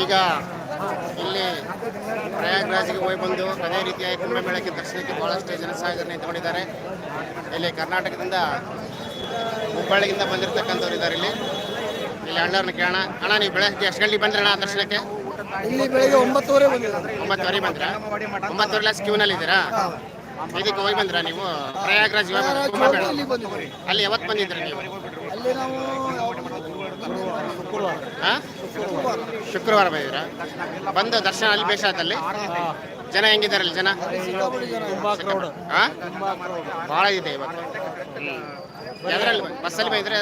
ಈಗ ಇಲ್ಲಿ ಪ್ರಯಾಗ್ರಾಜ್ಗೆ ಹೋಗಿ ಬಂದು ಅದೇ ರೀತಿಯಾಗಿ ಕುಂಭಮೇಳಕ್ಕೆ ದರ್ಶನಕ್ಕೆ ಬಹಳಷ್ಟು ಜನಸಾಗರ ನಿಂತುಕೊಂಡಿದ್ದಾರೆ ಇಲ್ಲಿ ಕರ್ನಾಟಕದಿಂದ ಹುಬ್ಬಳ್ಳಿಯಿಂದ ಬಂದಿರತಕ್ಕಂಥವ್ರು ಇದ್ದಾರೆ ಇಲ್ಲಿ. ಇಲ್ಲಿ ಅಣ್ಣವ್ರನ್ನ ಕೇಳೋಣ. ಅಣ್ಣ ನೀವು ಬೆಳಗ್ಗೆ ಎಷ್ಟು ಗಂಟೆಗೆ ಬಂದ್ರಣ ದರ್ಶನಕ್ಕೆ? ಇಲ್ಲಿ ಬೆಳಗ್ಗೆ ಒಂಬತ್ತುವರೆ ಬಂದಿದ್ದಾರೆ ಒಂಬತ್ತುವರೆ ಬಂದ್ರ? ಒಂಬತ್ತುವರೆ ಲಾಸ್ ಕ್ಯೂನಲ್ಲಿ ಇದ್ದೀರಾ ಇದಕ್ಕೆ ಹೋಗಿ ಬಂದ್ರಾ ನೀವು? ಪ್ರಯಾಗ್ರಾಜ್ ಅಲ್ಲಿ ಯಾವತ್ತು ಬಂದಿದ್ರಿ ನೀವು? ಅಲ್ಲಿ ನಾವು ಶುಕ್ರವಾರ ಶುಕ್ರವಾರ ಬಂದು ದರ್ಶನ ಅಲ್ಲಿ ಬೇಷಾದಲ್ಲಿ? ಜನ ಹೆಂಗಿದ್ದಾರೆ ಅಲ್ಲಿ ಜನ? ಬಹಳ ಭಾಳ ಇದೆ ಇವತ್ತು. ಯಾವ್ದ್ರಲ್ಲಿ ಬಸ್ಸಲ್ಲಿ ಬಂದಿದ್ರೆ?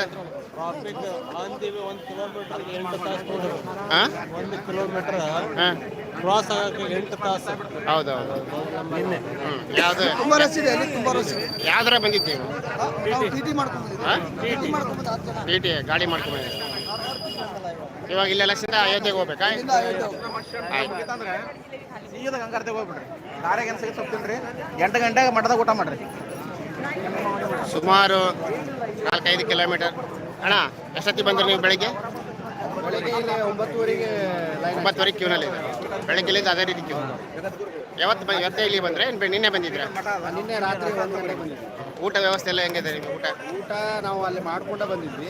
ಹಾಂ ಒಂದು ಕಿಲೋಮೀಟರ್ ಕ್ರಾಸ್ ಆಗಕ್ಕೆ ಎಂಟು ತಾಸು ಹೌದು ಹೌದು ನಿನ್ನೆ ಯಾವುದು? ತುಂಬಾ ರಶ್ ಇದೆ ಅಲ್ಲಿ ತುಂಬಾ ರಶ್ ಇದೆ. ಯಾವ್ದಾರ ಬಂದಿದ್ದೀವಿ. ಟಿ ಟಿ ಮಾಡ್ಕೊಂಡು ಟಿ ಟಿ ಮಾಡ್ಕೊಂಡು ಗಾಡಿ ಮಾಡ್ಕೊಂಡ್ಬಂದಿದ್ದೀವಿ ಇವಾಗ ಇಲ್ಲೆಲ್ಲ ಲಕ್ಷದಿಂದ ಅಯೋಧ್ಯೆಗೆ ಹೋಗ್ಬೇಕಾ? ಇಲ್ಲಿಂದ ಅಯೋಧ್ಯೆ ಅಂದ್ರೆ ಸೀದಾ ಗಂಗಾರತಿಗೆ ಹೋಗ್ಬಿಡ್ರಿ ದಾರ್ಯಾಗ ಏನು ಸಿಗುತ್ತೆ ಸೊಪ್ಪಿಲ್ರಿ. ಎಂಟು ಗಂಟೆಗೆ ಮಠದಾಗ ಊಟ ಮಾಡ್ರಿ. ಸುಮಾರು ನಾಲ್ಕೈದು ಕಿಲೋಮೀಟರ್. ಅಣ್ಣ ಎಷ್ಟೊತ್ತಿಗೆ ಬಂದ್ರಿ ನೀವು ಬೆಳಿಗ್ಗೆ? ಬೆಳಿಗ್ಗೆ ಇಲ್ಲಿ ಒಂಬತ್ತುವರೆಗೆ ಲೈನ್ ಒಂಬತ್ತುವರೆ ಕ್ಯೂನಲ್ಲಿ ಇದೆ ಬೆಳಗ್ಗೆಲಿಂದ ಅದೇ ರೀತಿ ಕ್ಯೂ ಯಾವತ್ತು ಬಂದ ಇವತ್ತೇ ಇಲ್ಲಿ ಬಂದ್ರೆ? ಏನು ನಿನ್ನೆ ಬಂದಿದ್ದೀರಾ? ನಿನ್ನೆ ರಾತ್ರಿ ಒಂದು ಬಂದಿದ್ವಿ. ಊಟ ವ್ಯವಸ್ಥೆ ಎಲ್ಲ ಹೆಂಗಿದೆ ನಿಮ್ಗೆ ಊಟ? ಊಟ ನಾವು ಅಲ್ಲಿ ಮಾಡ್ಕೊಂಡ ಬಂದಿದ್ವಿ.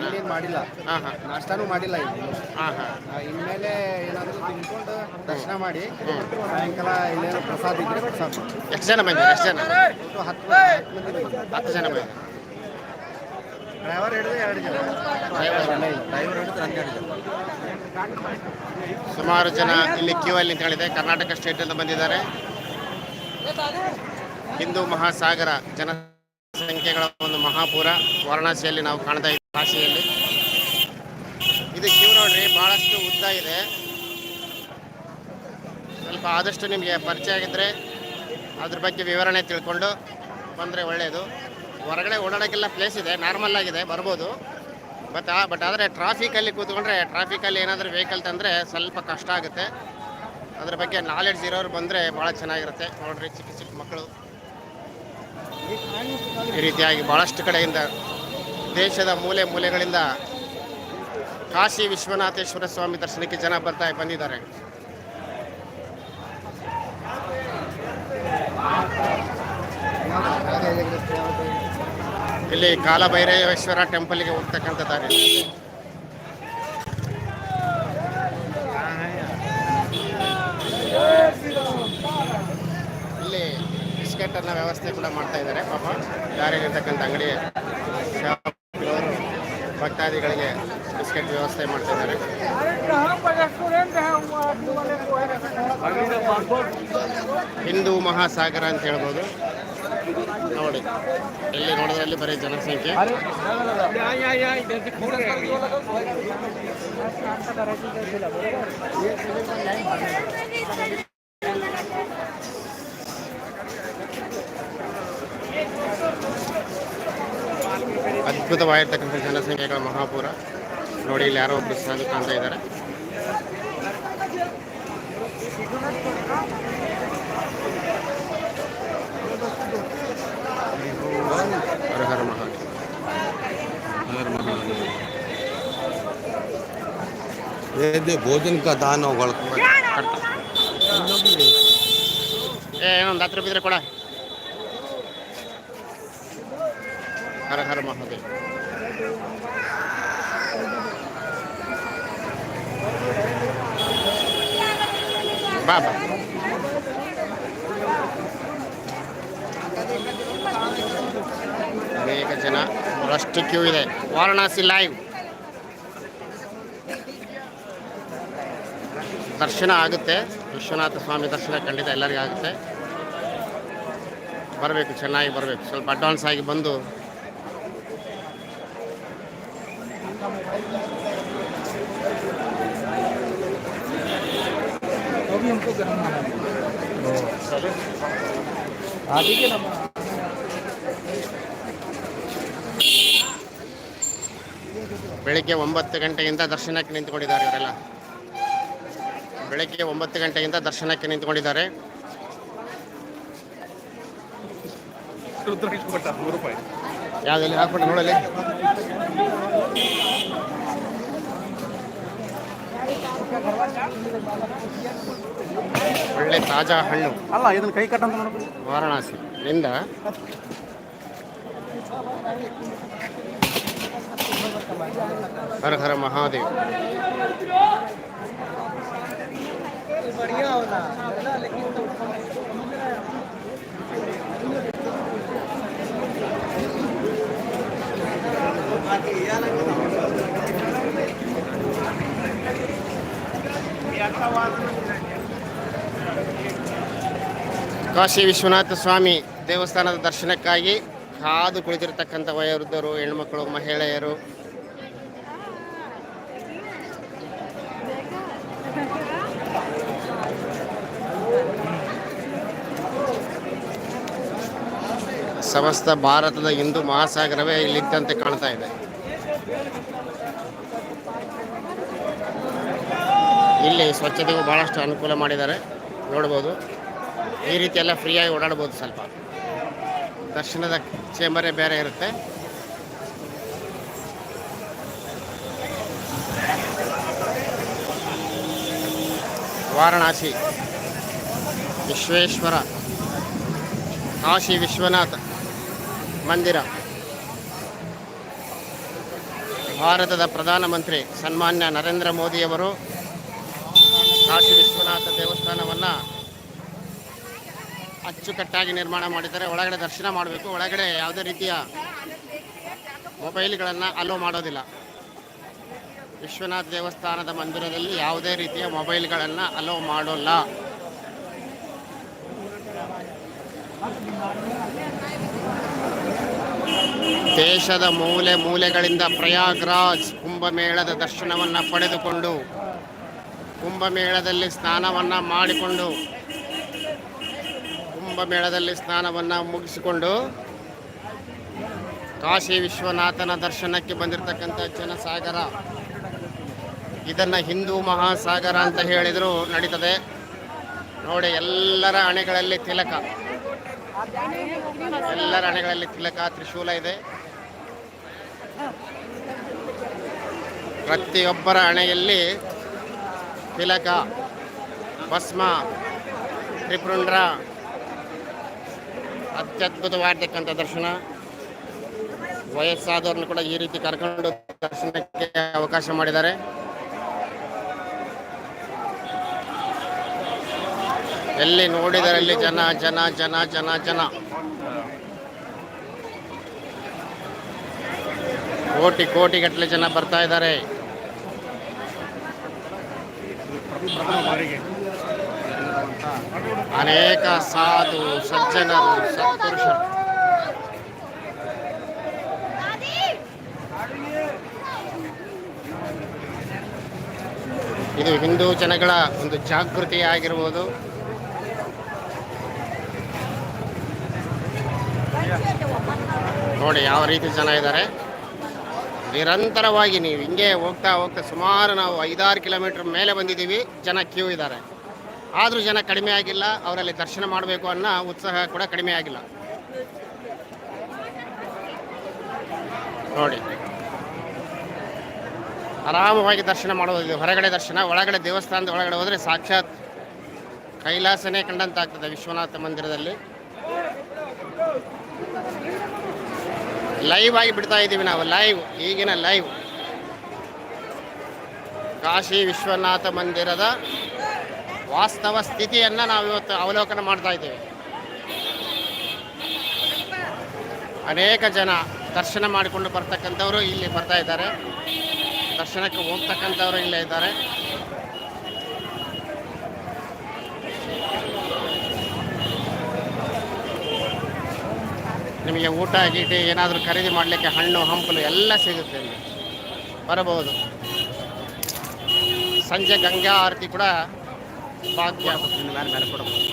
ಇಲ್ಲೇನು ಮಾಡಿಲ್ಲ. ಹಾಂ ಹಾಂ. ನಾಷ್ಟಾನೂ ಮಾಡಿಲ್ಲ ಇಲ್ಲಿ ಹಾಂ ಹಾಂ. ಆ, ಇನ್ಮೇಲೆ ಏನಾದರೂ ತಿನ್ಕೊಂಡು ದರ್ಶನ ಮಾಡಿ ಸಾಯಂಕಾಲ ಇಲ್ಲೇನೋ ಪ್ರಸಾದ ಇದ್ರೆ ಪ್ರಸಾದ. ಎಷ್ಟು ಜನ ಬಂದಿದೆ ಎಷ್ಟು ಜನ? ಹತ್ತು ಹತ್ತು ಮಂದಿ ಬಂದಿದ್ದಾರೆ. ಹತ್ತು ಜನ ಬಂದಿರಿ ಡ್ರೈವರ್ ಹಿಡಿದು ಎರಡು ಜನ. ಡ್ರೈವರ್ ಹಿಡಿದು ಹನ್ನೆರಡು ಜನ. ಸುಮಾರು ಜನ ಇಲ್ಲಿ ಕ್ಯೂ ಅಲ್ಲಿ ನಿಂತ್ಕೊಂಡಿದೆ ಕರ್ನಾಟಕ ಸ್ಟೇಟಿಂದ ಬಂದಿದ್ದಾರೆ. ಹಿಂದೂ ಮಹಾಸಾಗರ ಜನಸಂಖ್ಯೆಗಳ ಒಂದು ಮಹಾಪೂರ ವಾರಣಾಸಿಯಲ್ಲಿ ನಾವು ಕಾಣ್ತಾ ಇದ್ದೀವಿ. ಕಾಶಿಯಲ್ಲಿ ಇದು ಕ್ಯೂ ನೋಡ್ರಿ, ಬಹಳಷ್ಟು ಉದ್ದ ಇದೆ. ಸ್ವಲ್ಪ ಆದಷ್ಟು ನಿಮಗೆ ಪರಿಚಯ ಆಗಿದ್ರೆ ಅದ್ರ ಬಗ್ಗೆ ವಿವರಣೆ ತಿಳ್ಕೊಂಡು ಬಂದರೆ ಒಳ್ಳೆಯದು ಹೊರಗಡೆ ಓಡಾಡೋಕ್ಕೆಲ್ಲ ಪ್ಲೇಸ್ ಇದೆ ನಾರ್ಮಲ್ ಆಗಿದೆ, ಬರ್ಬೋದು. ಬಟ್ ಬಟ್ ಆದರೆ ಟ್ರಾಫಿಕಲ್ಲಿ ಕೂತ್ಕೊಂಡ್ರೆ ಟ್ರಾಫಿಕಲ್ಲಿ ಏನಾದರೂ ವೆಹಿಕಲ್ ತಂದರೆ ಸ್ವಲ್ಪ ಕಷ್ಟ ಆಗುತ್ತೆ. ಅದ್ರ ಬಗ್ಗೆ ನಾಲೆಡ್ಜ್ ಇರೋರು ಬಂದರೆ ಭಾಳ ಚೆನ್ನಾಗಿರುತ್ತೆ. ನೋಡ್ರಿ ಚಿಕ್ಕ ಚಿಕ್ಕ ಮಕ್ಕಳು. ಈ ರೀತಿಯಾಗಿ ಭಾಳಷ್ಟು ಕಡೆಯಿಂದ ದೇಶದ ಮೂಲೆ ಮೂಲೆಗಳಿಂದ ಕಾಶಿ ವಿಶ್ವನಾಥೇಶ್ವರ ಸ್ವಾಮಿ ದರ್ಶನಕ್ಕೆ ಜನ ಬರ್ತಾ ಬಂದಿದ್ದಾರೆ. ಇಲ್ಲಿ ಕಾಲಭೈರವೇಶ್ವರ ಟೆಂಪಲ್ಗೆ ಹೋಗ್ತಕ್ಕಂಥ ದಾರಿ. ಇಲ್ಲಿ ಬಿಸ್ಕೆಟ್ ಅನ್ನ ವ್ಯವಸ್ಥೆ ಕೂಡ ಮಾಡ್ತಾ ಇದ್ದಾರೆ. ಪಾಪ ದಾರಿಯಲ್ಲಿರ್ತಕ್ಕಂಥ ಅಂಗಡಿ ಭಕ್ತಾದಿಗಳಿಗೆ ಬಿಸ್ಕೆಟ್ ವ್ಯವಸ್ಥೆ ಮಾಡ್ತಾ ಇದ್ದಾರೆ. ಹಿಂದೂ ಮಹಾಸಾಗರ ಅಂತ ಹೇಳ್ಬೋದು. ನೋಡಿ. ಎಲ್ಲಿ ನೋಡಿದ್ರಲ್ಲಿ ಬರೀ ಜನಸಂಖ್ಯೆ. ಅದ್ಭುತವಾಗಿರ್ತಕ್ಕಂಥ ಜನಸಂಖ್ಯೆಗಳ ಮಹಾಪುರ. ನೋಡಿ ಇಲ್ಲಿ ಯಾರೋ ಒಬ್ಬರು ಸಾಧು ಕಾಣ್ತಾ ಇದ್ದಾರೆ ಹರ ಹರ ಮಹಾದೇವ ये जो भोजन का दान होगा ಏ ಏನೊಂದು ಹತ್ತು ರೂಪಾಯಿ ಇದ್ರೆ ಕೊಡ ಹರ ಹರ ಮಹಾದೇವ್ ಬಾ ಬಾ ಅನೇಕ ಜನ ಅಷ್ಟು ಕ್ಯೂ ಇದೆ ವಾರಣಾಸಿ ಲೈವ್ ದರ್ಶನ ಆಗುತ್ತೆ. ವಿಶ್ವನಾಥ ಸ್ವಾಮಿ ದರ್ಶನ ಖಂಡಿತ ಎಲ್ಲರಿಗೂ ಆಗುತ್ತೆ. ಬರಬೇಕು, ಚೆನ್ನಾಗಿ ಬರಬೇಕು. ಸ್ವಲ್ಪ ಅಡ್ವಾನ್ಸ್ ಆಗಿ ಬಂದು. ಬೆಳಿಗ್ಗೆ ಒಂಬತ್ತು ಗಂಟೆಯಿಂದ ದರ್ಶನಕ್ಕೆ ನಿಂತ್ಕೊಂಡಿದ್ದಾರೆ ಇವರೆಲ್ಲ. ಬೆಳಗ್ಗೆ ಒಂಬತ್ತು ಗಂಟೆಯಿಂದ ದರ್ಶನಕ್ಕೆ ನಿಂತುಕೊಂಡಿದ್ದಾರೆ. ಯಾವುದಲ್ಲಿ ಹಾಕ್ಬಿಟ್ಟು ನೋಡಲಿ. ಒಳ್ಳೆ ತಾಜಾ ಹಣ್ಣು. ಅಲ್ಲ ಇದನ್ನು ಕೈ ಕಟ್ಟ ವಾರಣಾಸಿ. ನಿಂದ? ಹರ ಹರ ಮಹಾದೇವ್. ಕಾಶಿ ವಿಶ್ವನಾಥ ಸ್ವಾಮಿ ದೇವಸ್ಥಾನದ ದರ್ಶನಕ್ಕಾಗಿ ಕಾದು ಕುಳಿತಿರ್ತಕ್ಕಂಥ ವಯೋವೃದ್ಧರು ಹೆಣ್ಮಕ್ಳು ಮಹಿಳೆಯರು ಸಮಸ್ತ ಭಾರತದ ಹಿಂದೂ ಮಹಾಸಾಗರವೇ ಇಲ್ಲಿದ್ದಂತೆ ಕಾಣ್ತಾ ಇದೆ. ಇಲ್ಲಿ ಸ್ವಚ್ಛತೆಗೂ ಬಹಳಷ್ಟು ಅನುಕೂಲ ಮಾಡಿದ್ದಾರೆ. ನೋಡ್ಬೋದು. ಈ ರೀತಿ ಎಲ್ಲ ಫ್ರೀಯಾಗಿ ಓಡಾಡ್ಬೋದು ಸ್ವಲ್ಪ. ದರ್ಶನದ ಚೇಂಬರೇ ಬೇರೆ ಇರುತ್ತೆ. ವಾರಣಾಸಿ, ವಿಶ್ವೇಶ್ವರ, ಕಾಶಿ ವಿಶ್ವನಾಥ. ಮಂದಿರ. ಭಾರತದ ಪ್ರಧಾನಮಂತ್ರಿ ಸನ್ಮಾನ್ಯ ನರೇಂದ್ರ ಮೋದಿಯವರು ಕಾಶಿ ವಿಶ್ವನಾಥ ದೇವಸ್ಥಾನವನ್ನು ಅಚ್ಚುಕಟ್ಟಾಗಿ ನಿರ್ಮಾಣ ಮಾಡಿದ್ದಾರೆ. ಒಳಗಡೆ ದರ್ಶನ ಮಾಡಬೇಕು. ಒಳಗಡೆ ಯಾವುದೇ ರೀತಿಯ ಮೊಬೈಲ್ಗಳನ್ನು ಅಲೋ ಮಾಡೋದಿಲ್ಲ. ವಿಶ್ವನಾಥ ದೇವಸ್ಥಾನದ ಮಂದಿರದಲ್ಲಿ ಯಾವುದೇ ರೀತಿಯ ಮೊಬೈಲ್ಗಳನ್ನು ಅಲೋ ಮಾಡೋಲ್ಲ. ದೇಶದ ಮೂಲೆ ಮೂಲೆಗಳಿಂದ ಪ್ರಯಾಗ್ರಾಜ್ ಕುಂಭಮೇಳದ ದರ್ಶನವನ್ನು ಪಡೆದುಕೊಂಡು ಕುಂಭಮೇಳದಲ್ಲಿ ಸ್ನಾನವನ್ನು ಮಾಡಿಕೊಂಡು ಕುಂಭಮೇಳದಲ್ಲಿ ಸ್ನಾನವನ್ನು ಮುಗಿಸಿಕೊಂಡು ಕಾಶಿ ವಿಶ್ವನಾಥನ ದರ್ಶನಕ್ಕೆ ಬಂದಿರತಕ್ಕಂಥ ಜನಸಾಗರ, ಇದನ್ನು ಹಿಂದೂ ಮಹಾಸಾಗರ ಅಂತ ಹೇಳಿದರೂ, ನಡೀತದೆ. ನೋಡಿ, ಎಲ್ಲರ ಹಣೆಗಳಲ್ಲಿ ತಿಲಕ. ಎಲ್ಲರ ಹಣೆಗಳಲ್ಲಿ ತಿಲಕ, ತ್ರಿಶೂಲ ಇದೆ. ಪ್ರತಿಯೊಬ್ಬರ ಹಣೆಯಲ್ಲಿ ತಿಲಕ, ಭಸ್ಮ, ತ್ರಿಪುಂಡ್ರ ಅತ್ಯದ್ಭುತವಾಗಿರ್ತಕ್ಕಂಥ ದರ್ಶನ. ವಯಸ್ಸಾದವ್ರನ್ನ ಕೂಡ ಈ ರೀತಿ ಕರ್ಕೊಂಡು ದರ್ಶನಕ್ಕೆ ಅವಕಾಶ ಮಾಡಿದ್ದಾರೆ. ಎಲ್ಲಿ ನೋಡಿದರಲ್ಲಿ ಜನ ಜನ ಜನ ಜನ ಜನ. ಕೋಟಿ ಕೋಟಿ ಗಟ್ಟಲೆ ಜನ ಬರ್ತಾ ಇದ್ದಾರೆ. ಅನೇಕ ಸಾಧು, ಸಜ್ಜನರು, ಸತ್ಪುರುಷರು. ಇದು ಹಿಂದೂ ಜನಗಳ ಒಂದು ಜಾಗೃತಿ ಆಗಿರ್ಬೋದು ನೋಡಿ ಯಾವ ರೀತಿ ಜನ ಇದ್ದಾರೆ. ನಿರಂತರವಾಗಿ ನೀವು ಹಿಂಗೆ ಹೋಗ್ತಾ ಹೋಗ್ತಾ ಸುಮಾರು ನಾವು ಐದಾರು ಕಿಲೋಮೀಟರ್ ಮೇಲೆ ಬಂದಿದ್ದೀವಿ. ಜನ ಕ್ಯೂ ಇದ್ದಾರೆ. ಆದರೂ ಜನ ಕಡಿಮೆ ಆಗಿಲ್ಲ. ಅವರಲ್ಲಿ ದರ್ಶನ ಮಾಡಬೇಕು ಅನ್ನೋ ಉತ್ಸಾಹ ಕೂಡ ಕಡಿಮೆ ಆಗಿಲ್ಲ. ನೋಡಿ. ಆರಾಮವಾಗಿ ದರ್ಶನ ಮಾಡೋದು ಹೊರಗಡೆ ದರ್ಶನ, ಒಳಗಡೆ ದೇವಸ್ಥಾನದ ಒಳಗಡೆ ಹೋದರೆ ಸಾಕ್ಷಾತ್ ಕೈಲಾಸನೇ ಕಂಡಂತಾಗ್ತದೆ ವಿಶ್ವನಾಥ ಮಂದಿರದಲ್ಲಿ. ಲೈವ್ ಆಗಿ ಬಿಡ್ತಾ ಇದ್ದೀವಿ ನಾವು ಲೈವ್ ಈಗಿನ ಲೈವ್ ಕಾಶಿ ವಿಶ್ವನಾಥ ಮಂದಿರದ ವಾಸ್ತವ ಸ್ಥಿತಿಯನ್ನು ನಾವು ಇವತ್ತು ಅವಲೋಕನ ಮಾಡ್ತಾ ಇದ್ದೇವೆ. ಅನೇಕ ಜನ ದರ್ಶನ ಮಾಡಿಕೊಂಡು ಬರ್ತಕ್ಕಂಥವರು ಇಲ್ಲಿ ಬರ್ತಾ ಇದ್ದಾರೆ. ದರ್ಶನಕ್ಕೆ ಹೋಗ್ತಕ್ಕಂಥವರು ಇಲ್ಲೇ ಇದ್ದಾರೆ. ನಿಮಗೆ ಊಟ ಗೀಟಿ ಏನಾದರೂ ಖರೀದಿ ಮಾಡಲಿಕ್ಕೆ ಹಣ್ಣು, ಹಂಪಲು ಎಲ್ಲ ಸಿಗುತ್ತೆ ಇಲ್ಲಿ. ಬರಬಹುದು. ಸಂಜೆ ಗಂಗಾ ಆರತಿ ಕೂಡ ಭಾಗ್ಯ ಮೇಲೆ ಮೇಲೆ ಕೊಡಬಹುದು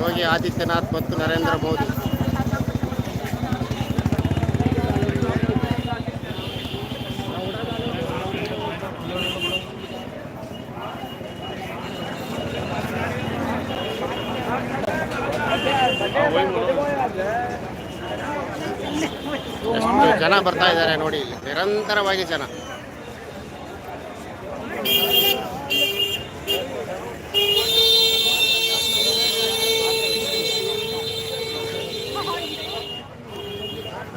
ಯೋಗಿ ಆದಿತ್ಯನಾಥ್ ಮತ್ತು ನರೇಂದ್ರ ಮೋದಿ. ಎಷ್ಟು ಜನ ಬರ್ತಾ ಇದ್ದಾರೆ ನೋಡಿ ಇಲ್ಲಿ. ನಿರಂತರವಾಗಿ ಜನ.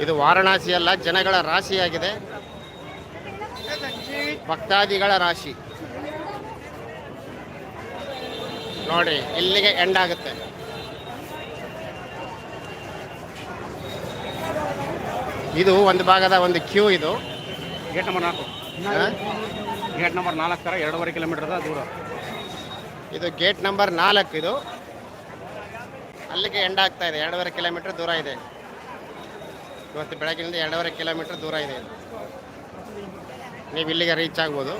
ಇದು ವಾರಣಾಸಿಯಲ್ಲ ಜನಗಳ ರಾಶಿಯಾಗಿದೆ. ಭಕ್ತಾದಿಗಳ ರಾಶಿ. ನೋಡಿ, ಇಲ್ಲಿಗೆ ಎಂಡ್ ಆಗುತ್ತೆ. ಇದು ಒಂದು ಭಾಗದ ಒಂದು ಕ್ಯೂ ಇದು. ಗೇಟ್ ನಂಬರ್ ನಾಲ್ಕು? ಗೇಟ್ ನಂಬರ್ ನಾಲ್ಕರ ಎರಡೂವರೆ ಕಿಲೋಮೀಟರ್ ದೂರ. ಇದು ಗೇಟ್ ನಂಬರ್ ನಾಲ್ಕು ಇದು. ಅಲ್ಲಿಗೆ ಎಂಡ್ ಆಗ್ತಾ ಇದೆ ಎರಡೂವರೆ ಕಿಲೋಮೀಟರ್ ದೂರ ಇದೆ. ಇವತ್ತು ಬೆಳಗಿನಿಂದ ಎರಡೂವರೆ ಕಿಲೋಮೀಟರ್ ದೂರ ಇದೆ ಇದು. ನೀವು ಇಲ್ಲಿಗೆ ರೀಚ್ ಆಗ್ಬೋದು.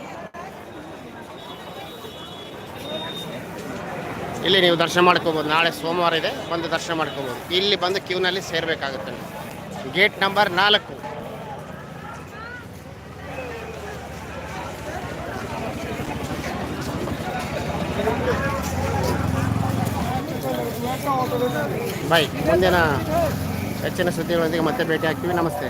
ಇಲ್ಲಿ ನೀವು ದರ್ಶನ ಮಾಡ್ಕೋಬೋದು. ನಾಳೆ ಸೋಮವಾರ ಇದೆ ಬಂದು ದರ್ಶನ ಮಾಡ್ಕೋಬೋದು. ಇಲ್ಲಿ ಬಂದು ಕ್ಯೂನಲ್ಲಿ ಸೇರಬೇಕಾಗುತ್ತೆ ನೀವು. ಗೇಟ್ ನಂಬರ್ ನಾಲ್ಕು. ಬಾಯ್. ಮುಂದಿನ ಹೆಚ್ಚಿನ ಸುದ್ದಿಗಳೊಂದಿಗೆ ಮತ್ತೆ ಭೇಟಿ ಆಗ್ತೀವಿ ನಮಸ್ತೆ.